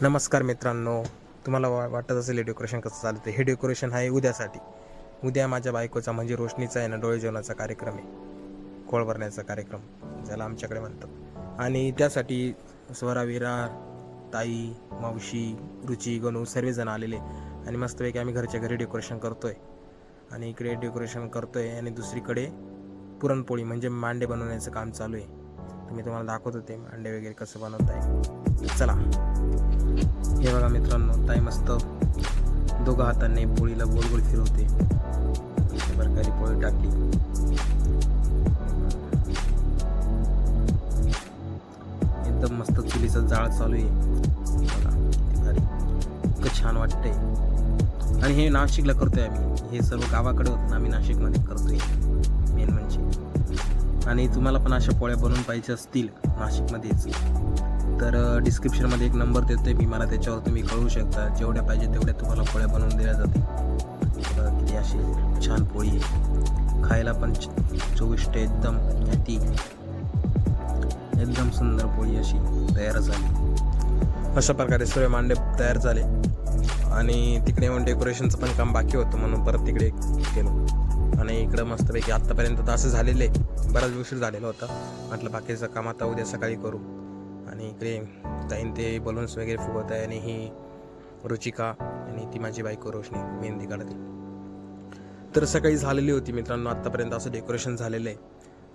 नमस्कार मित्रांनो तुम्हाला वा वाटत असेल हे डेकोरेशन कसं चालतं हे डेकोरेशन आहे उद्यासाठी. उद्या माझ्या बायकोचा म्हणजे रोशनीचा आहे ना डोळे जेवणाचा कार्यक्रम आहे. कोळ भरण्याचा कार्यक्रम ज्याला आमच्याकडे म्हणतात. आणि त्यासाठी स्वरा विरार ताई मावशी रुची गणू सर्वजण आलेले. आणि मस्तपैकी आम्ही घरच्या घरी डेकोरेशन करतोय. आणि इकडे डेकोरेशन करतोय आणि दुसरीकडे पुरणपोळी म्हणजे मांडे बनवण्याचं काम चालू आहे. तुम्ही मी तुम्हाला दाखवत होते मांडे वगैरे कसं बनवत आहे चला. हे बघा मित्रांनो ताई मस्त दोघा हाताने पोळीला गोल गोल फिरवते. अशा प्रकारे पोळी टाकली. एकदम मस्त चुलीचं जाळ चालू आहे. बघा, इतकं छान वाटतंय. आणि हे नाशिकला करतोय आम्ही. हे सर्व गावाकडे होत आम्ही नाशिकमध्ये करतोय. मेन म्हणजे. आणि तुम्हाला पण अशा पोळ्या बनवून पाहिजे असतील नाशिकमध्येच. तर डिस्क्रिप्शनमध्ये एक नंबर देतोय मी. मला त्याच्यावर तुम्ही कळवू शकता. जेवढ्या पाहिजे तेवढ्या तुम्हाला पोळ्या बनवून दिल्या जातील. किती अशी छान पोळी आहे. खायला पण च- चविष्ट एकदम ती एकदम सुंदर पोळी अशी तयार झाली. अशा प्रकारे सर्व मांडे तयार झाले. आणि तिकडे येऊन डेकोरेशनचं पण काम बाकी होतं म्हणून परत तिकडे केलं आणि इकडं मस्तपैकी आत्तापर्यंत तर असं झालेलं आहे. बराच उशीर झालेला होता. म्हटलं बाकीचं काम आता उद्या सकाळी करू. आणि इकडे ताईन ते बलून्स वगैरे फुगवत आहे आणि ही रुचिका आणि ती माझी बायको रोशनी मेहंदी काढते. तर सकाळी झालेली होती मित्रांनो आत्तापर्यंत असं डेकोरेशन झालेलं आहे.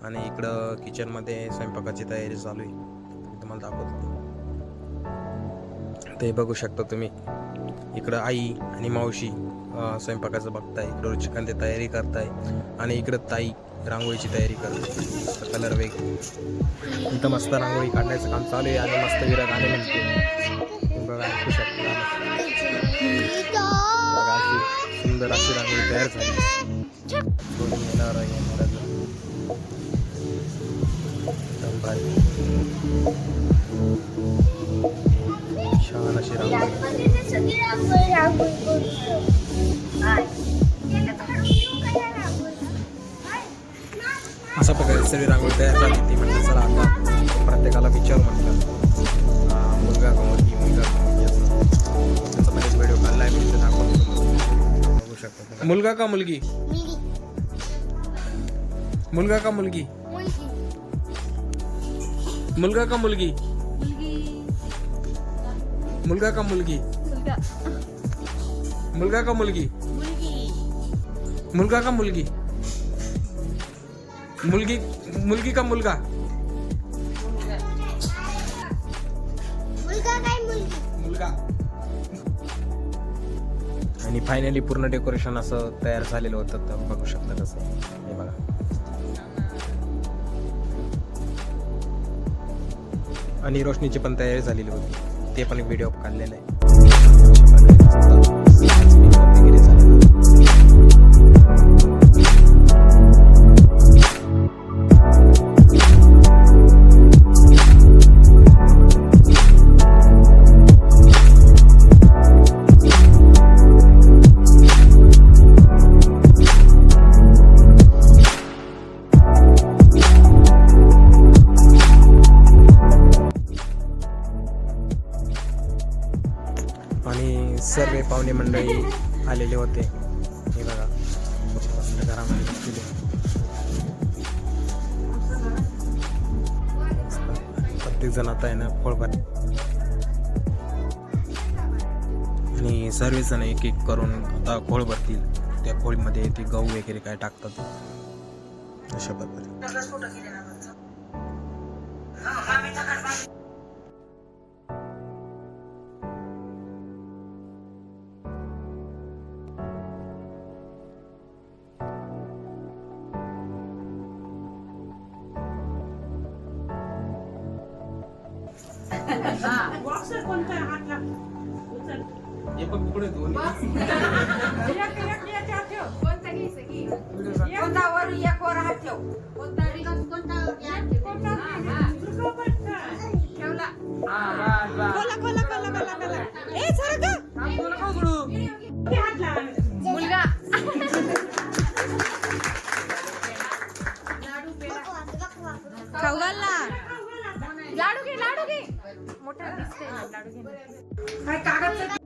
आणि इकडं किचनमध्ये स्वयंपाकाची तयारी चालू आहे. तुम्हाला दाखवतो. ते बघू शकता तुम्ही. इकडं आई आणि मावशी स्वयंपाकाचं बघताय इकडं रुचिकांत ते तयारी करताय आणि इकडं ताई रांगोळीची तयारी करते कलर वेग इथं मस्त रांगोळी काढण्याचं काम चालू आहे आणि मस्त विरा गाणे म्हणते बघा ऐकू शकता बघा अशी सुंदर अशी रांगोळी तयार झाली. कोणी येणार आहे येणार अशा प्रकारे सर्व रांगोळी तयार झाली. ती म्हटलं चला आता प्रत्येकाला विचारू म्हटलं. मुलगा का मुलगी मुलगा का मुलगी असं त्याचा व्हिडिओ काढला आहे मी दाखवतो. बघू शकता. मुलगा का मुलगी? मुलगा का मुलगी? मुलगा का मुलगी? मुलगा का मुलगी. मुलगा का मुलगी? मुलगा. का मुलगी? मुलगी मुलगी का मुलगा? मुलगा आणि फायनली पूर्ण डेकोरेशन असं तयार झालेलं होतं तर बघू शकता कसं हे बघा. आणि रोशनीची पण तयारी झालेली होती. ते पण व्हिडिओ काढलेला आहे. वगैरे सर्व पाहुणे मंडळी आलेले होते. हे बघा. घरामध्ये प्रत्येक जण आता आहे ना फळभात आणि सर्वजण एक एक करून आता खोळ भरतील. त्या खोळीमध्ये ते गहू वगैरे काय टाकतात. अशा प्रकारे बॉक्सर कोणता? हात. उचल. हे बघ पुढे दोन एक याच्यावर ठेव. कोणता वर एक वर हात ठेव कोणता? दुसरं पण ठेव. ठेवला खोला, खोला, खोला, खोला, खोला. ए, सरका. किती लाडू घे लाडू घे. मोठा दिसते लाडू घे काय कागद